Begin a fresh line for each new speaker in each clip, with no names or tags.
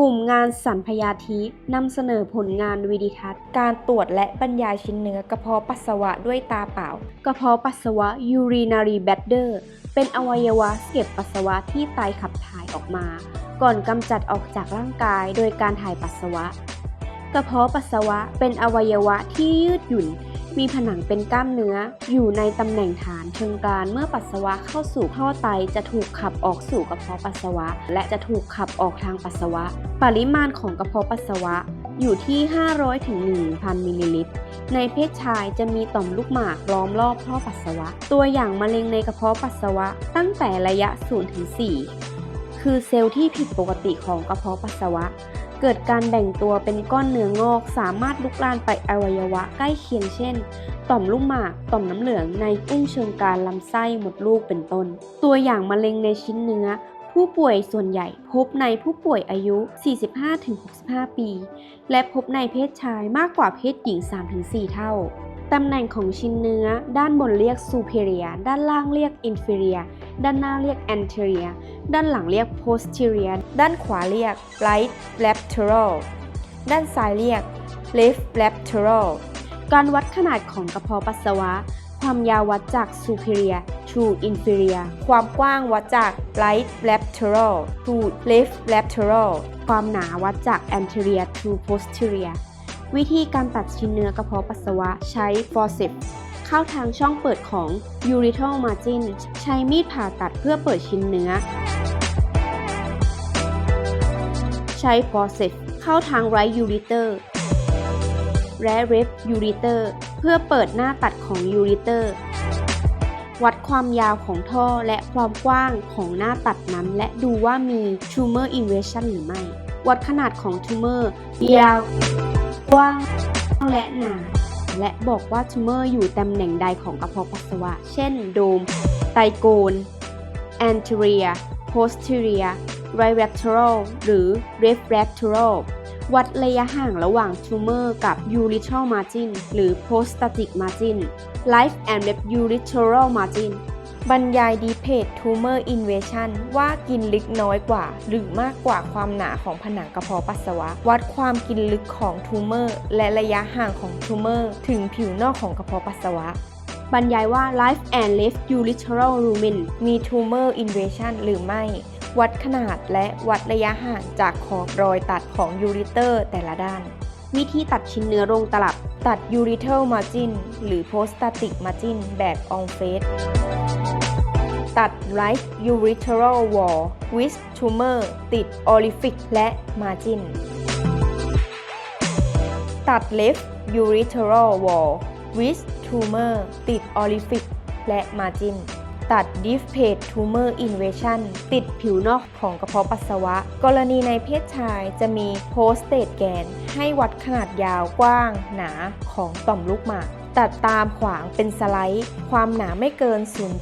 กลุ่มงานสันพยาธินำเสนอผลงานวิดิทัศน์ การตรวจและบรรยายชิ้นเนื้อกระเพาะปัสสาวะด้วยตาเปล่ากระเพาะปัสสาวะ urinary bladder เป็นอวัยวะเก็บปัสสาวะที่ไตขับถ่ายออกมา ก่อนกำจัดออกจากร่างกายโดยการถ่ายปัสสาวะ กระเพาะปัสสาวะเป็นอวัยวะที่ยืดหยุ่น มีผนังเป็นกล้ามเนื้อ อยู่ในตำแหน่งฐานเชิงกรานเมื่อปัสสาวะเข้าสู่ท่อไตจะถูกขับออกสู่กระเพาะปัสสาวะ และจะถูกขับออกทางปัสสาวะ ปริมาณของกระเพาะปัสสาวะอยู่ที่ 500ถึง1,000 มิลลิลิตร ในเพศชายจะมีต่อมลูกหมากล้อมรอบท่อปัสสาวะ ตัวอย่างมะเร็งในกระเพาะปัสสาวะตั้งแต่ระยะ0ถึง4คือเซลล์ที่ผิดปกติของกระเพาะปัสสาวะ เกิดการแบ่งตัวเป็นก้อนเนื้องอก สามารถลุกลามไปอวัยวะใกล้เคียงเช่น ต่อมลูกหมาก ต่อมน้ำเหลืองในกุ้งเชิงการลำไส้หมดลูกเป็นต้น ตัวอย่างมะเร็งในชิ้นเนื้อ ผู้ป่วยส่วนใหญ่พบในผู้ป่วยอายุ 45-65 ปี และพบในเพศชายมากกว่าเพศหญิง 3-4 เท่า ตำแหน่งของชิ้นเนื้อ ด้านบนเรียก superior ด้านล่างเรียก inferior ด้านหน้าเรียก anterior ด้านหลังเรียก posterior ด้านขวาเรียก right lateral ด้านซ้ายเรียก left lateral การวัดขนาดของกระเพาะปัสสาวะ ความยาววัดจาก superior to inferior ความกว้างวัดจาก right lateral to left lateral ความหนาวัดจาก anterior to posterior วิธีการตัดชิ้นเนื้อกระเพาะปัสสาวะใช้ forceps เข้าทางช่องเปิดของ urethral margin ใช้มีดผ่าตัดเพื่อเปิดชิ้นเนื้อ ใช้ forceps เข้าทาง right ureter และ left ureter เพื่อเปิดหน้าตัดของ ureter วัดความยาวของท่อและความกว้างของหน้าตัดนั้น และดูว่ามี tumor invasion หรือไม่ วัดขนาดของ tumor ยาว ว้างและหนาและบอกว่า tumor อยู่ตำแหน่งใดของกระเพาะปัสสาวะ เช่น โดม ไตโกน anterior posterior right lateral หรือ left lateral วัดระยะห่างระหว่าง tumor กับ urethral margin หรือ prostatic margin life and left urethral margin บรรยายดีเพจ tumor invasion ว่ากินลึกน้อยกว่า หรือมากกว่าความหนาของผนังกระเพาะปัสสาวะ วัดความกินลึกของ tumor และระยะห่างของ tumor ถึงผิวนอกของกระเพาะปัสสาวะบรรยายว่า life and left urethral lumen มี tumor invasion หรือไม่ วัดขนาดและวัดระยะห่างจากขอบรอยตัดของยูริเตอร์แต่ละด้าน วิธีตัดชิ้นเนื้อลงตลับ ตัด urethral margin หรือ prostatic margin แบบ on face ตัด right urethral wall with tumor ติด orific และ margin ตัด left urethral wall with tumor ติด orific และ margin ตัด deep page tumor invasion ติดผิวนอกของกระเพาะปัสสาวะ กรณีในเพศชายจะมี prostate gland ให้วัดขนาดยาวกว้าง หนาของต่อมลูกหมากตัดตามขวางเป็นสไลด์ ความหนาไม่เกิน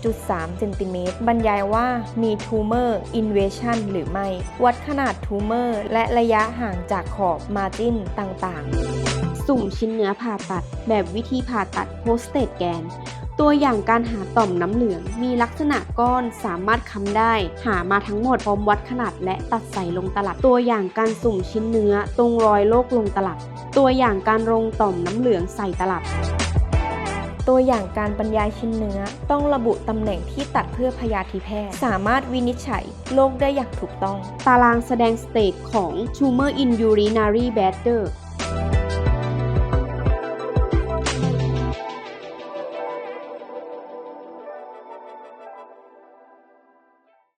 0.3 เซนติเมตร บรรยายว่ามี tumor invasion หรือไม่ วัดขนาด tumor และระยะห่างจากขอบ margin ต่างๆ สุ่มชิ้นเนื้อผ่าตัด แบบวิธีผ่าตัด prostate gland ตัวอย่างการหาต่อมน้ำเหลือง มีลักษณะก้อนสามารถค้ำได้ หามาทั้งหมดพร้อมวัดขนาดและตัดใส่ลงตลับ ตัวอย่างการสุ่มชิ้นเนื้อ ตรงรอยโรคลงตลับ ตัวอย่างการลงต่อมน้ำเหลืองใส่ตลับ ตัวอย่างการบรรยายชิ้นเนื้อ ต้องระบุตำแหน่งที่ตัดเพื่อพยาธิแพทย์ สามารถวินิจฉัยโรคได้อย่างถูกต้อง ตารางแสดงสเตจของ Tumor in Urinary Bladder